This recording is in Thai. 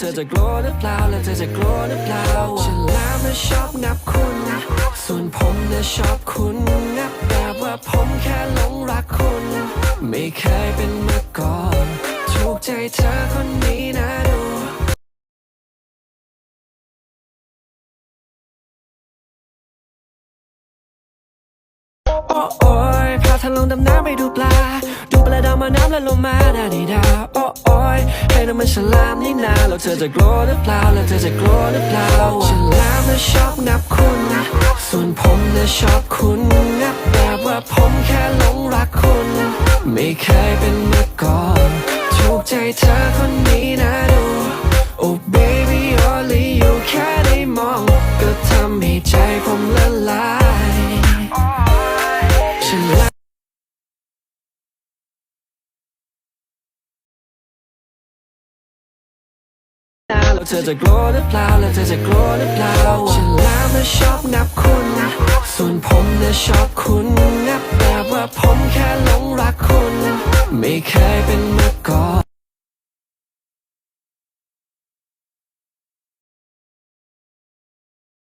เธอจะกลัวหรือเปล่า แล้วเธอจะกลัวหรือเปล่าฉันแล้วนะชอบงับคุณส่วนผมน่ะชอบคุณงับแบบว่าผมแค่หลงรักคุณ ไม่เคยเป็นมาก่อน ถูกใจเธอคนนี้นะ โอ้ยพาทะลงดำน้ำไปดูปลา ดูปลาดาวมาน้ำแล้วลงมาดาดีดาโอ้โอยให้น้ำมันฉลามนี่นาแล้วเธอจะกลัวหรือเปล่าแล้วเธอจะกลัวหรือเปล่าฉลามน่ะชอบงับคุณส่วนผมน่ะชอบคุณงับแบบว่าผมแค่หลงรักคุณ ไม่เคยเป็นมาก่อนถูกใจเธอคนนี้นะดู Oh baby only you แค่ได้มอง ก็ทำให้ใจผมละลาย แล้วเธอจะกลัวหรือเปล่าแล้วเธอจะกลัวหรือเปล่าฉันแล้วนะชอบงับคุณส่วนผมนะชอบคุณงับแบบว่าผมแค่หลงรักคุณ ไม่เคยเป็นมาก่อ